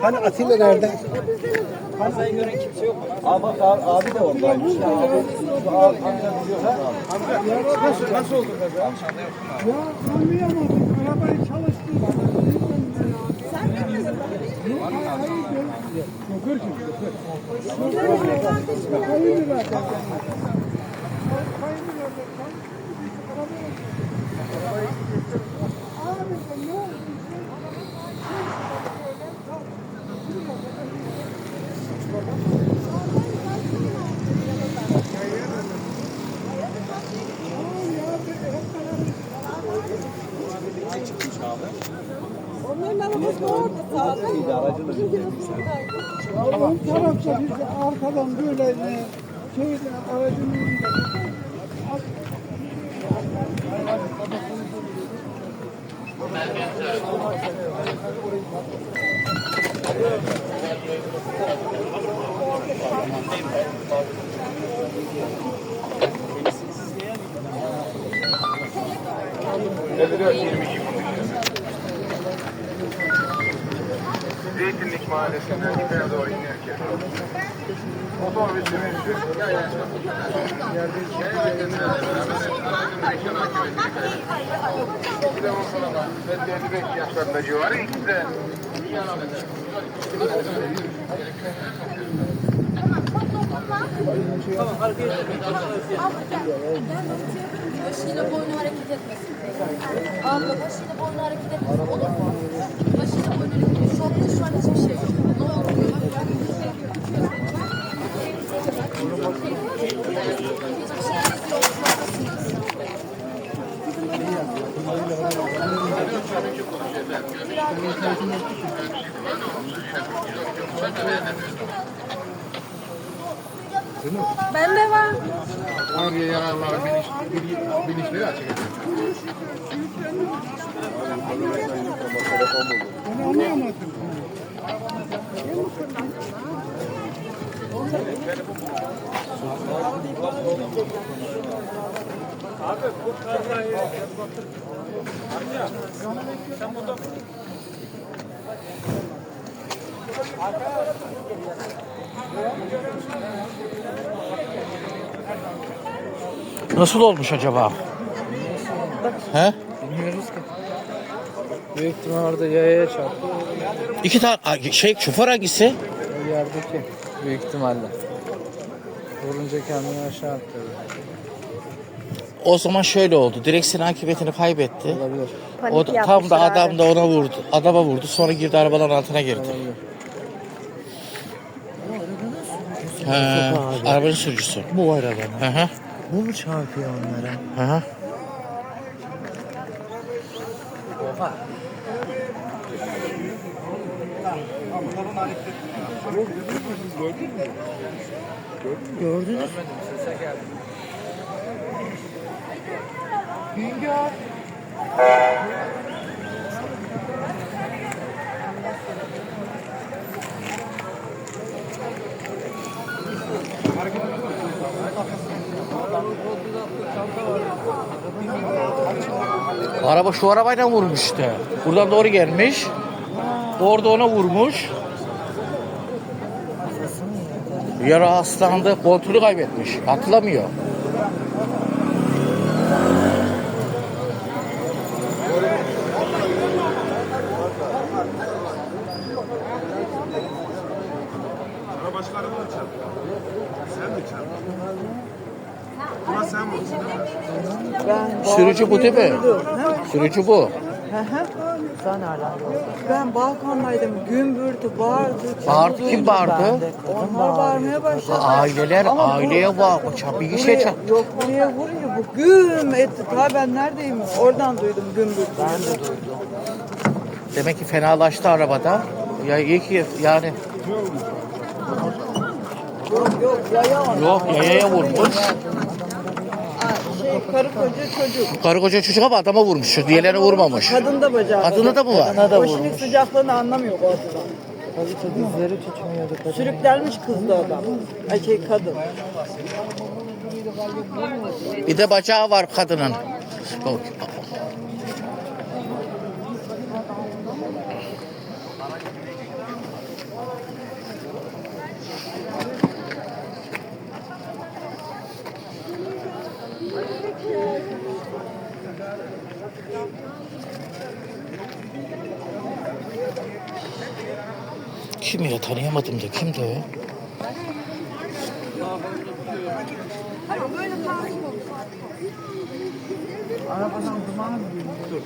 Hani Atilla nerede? Abi bak abi, abi de oradaymış. Abi, Nasıl, nasıl oldu kaza? Ya anlayamadım. Arabayı çalıştırdım. Sen mi yapıyorsun? Şoför kim? Şoför. Kayını ver. Kayını ver. Abi ne oldu? Onların arabası da orada sağda. Ya ön tarafta biz arkadan böyle e, şeyde aracın önünde. Evet, evet, 22. Zeytinlik Mahallesi'nden yukarı doğru inerken. Kaybetti. Bir de ortalama 55 yaşlarında civarı ikisi de Başıyla boynu hareket etmesin. Abla başıyla boynu hareket etmesin. Olur mu? Başıyla boynu hareket etmesin. Şokta şu an hiçbir şey yok. Ne oluyor? Bak ben hiçbir şeyiniz yok. Şoktasınız. Bende var. Ağrıya yaralıların biniş, biniş, binişleri açık edildi. Ben anlayamadım. Nasıl olmuş acaba? He? Bilmiyoruz ki. Büyük ihtimal orada yayaya çarptı. İki tane şey şoför hangisi? O yerdeki büyük ihtimalle. Vurunca kendini aşağı attı. O zaman şöyle oldu. Direksiyon hakimiyetini kaybetti. Olabilir. O da, tam da adam da ona vurdu. Adama vurdu. Sonra girdi arabaların altına girdi. Olabilir. He, arabanın sürücüsü. Bu arabanın. Hı hı. Bu mu çarpıyor onlara? Hı hı. Gördünüz mü? Araba şu arabayla vurmuş işte. Buradan doğru gelmiş. Orada ona vurmuş. Yara hastalandı. Kontrolü kaybetmiş. Hatırlamıyor. Başka araba mı çarptı? Sen mi çarptın? Sürücü bu değil mi? Sürücü bu. Sen nereden Ben balkondaydım. Gümbürdü, bağırdı. Bağırdı, kim duydum bağırdı? ben de. Onlar bağırmaya başladı. Aileler Ama bu- aileye. Çarpı bir şey Buraya- çarptı. Yok buraya vurunca bu güm etti. Ta ben neredeyim? Oradan duydum gümbürdü. Ben de duydum. Demek ki fenalaştı arabada. Ya iyi ki yani Yok yok yaya ona. yok yayaya vurmuş. Şey karı koca çocuk. Karı koca çocuk ama adama vurmuş. Diğerlerine vurmamış. Kadın da bacağı. Kadında da mı var? Kadına da o şimdi sıcaklığını anlamıyor ortadan. Tabii ki dizleri tutmuyordu kadın. Sürüklenmiş kızdı adam. Ay şey kadın. Bir de bacağı var kadının. Kim ya tanıyamadım da kimdi o? Arabadan geliyor?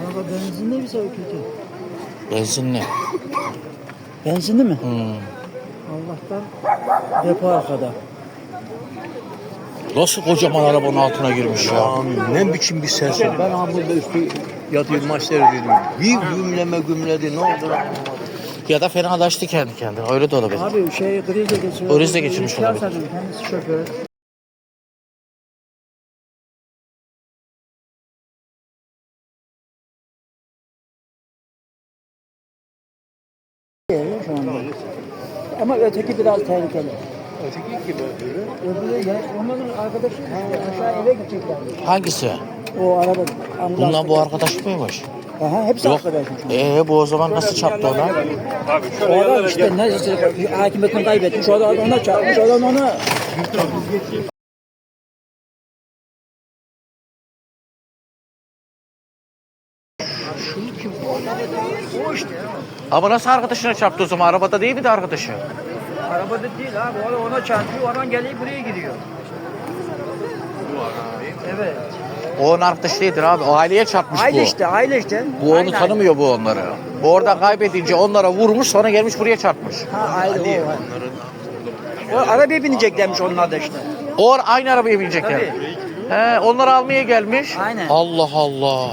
Araba benzinli mi kötü? Benzinli. Benzinli mi? Hmm. Allah'tan depo arkada. Nasıl kocaman arabanın altına girmiş ya? Ne biçim bir ses o? Ben ha burada üstü yatıyorum maç seyrediyorum. Bir gümleme gümledi ne oldu lan? Ya da fenalaştı kendi kendine. Öyle de olabilir. Abi şey geçiriyor. Krize geçirmiş İhtiyar olabilir. sanırım, Kendisi şoför. Ama öteki biraz tehlikeli. Öteki gibi Öbürü ya, onların arkadaşı aşağı eve gidecekler. Hangisi? O araba. Bundan bu arkadaş mıymış? Aha, hepsi Yok. arkadaşım. Ee bu o zaman nasıl çarptı ona? O adam işte ne işte hakimiyetini kaybetmiş. O adam ona çarpmış. O adam ona Ama nasıl arkadaşına çarptı o zaman? Arabada değil mi de arkadaşı? Arabada değil abi. O ona çarpıyor. Oradan geliyor buraya gidiyor. Evet. O değildir abi. O aileye çarpmış Aile bu. işte, aile işte. Bu onu Aynen. tanımıyor bu onları. Bu orada kaybedince onlara vurmuş sonra gelmiş buraya çarpmış. Ha, aile o. O arabaya bineceklermiş onlar da işte. O aynı arabaya binecekler. He, onları almaya gelmiş. Aynen. Allah Allah.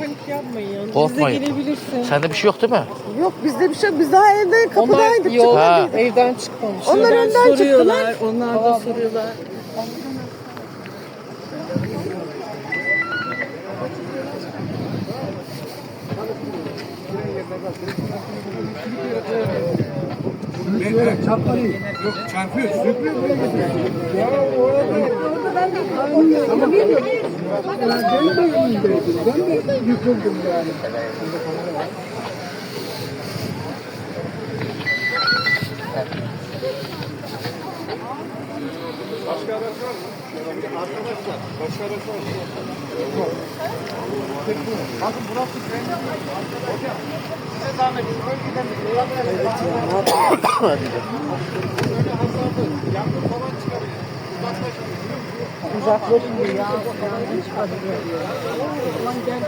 Panik yapmayın. Korkmayın. Bize gelebilirsin. Sende bir şey yok değil mi? Yok bizde bir şey yok. Biz daha evde kapıdaydık. Ha. çıkmadık. Evden çıkmamış. Onlar önden soruyorlar. Onlar da soruyorlar. Yani ben de önündeydim. Ben de yıkıldım yani. Başka araç var mı? Arkadaşlar, başka araç var mı? Yok. Bakın burası tren. Hocam, size zahmet. Bölgeden bir yol Evet, ne yapalım? Uzaklaşın diyor ya.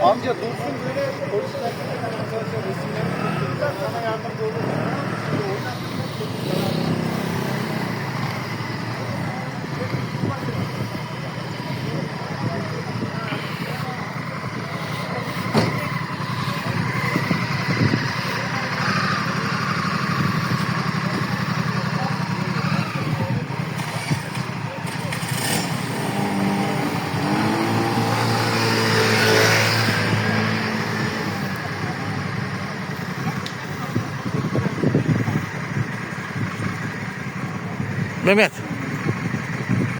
Amca dursun böyle polisler. Sana yardımcı olurlar. Пулемет.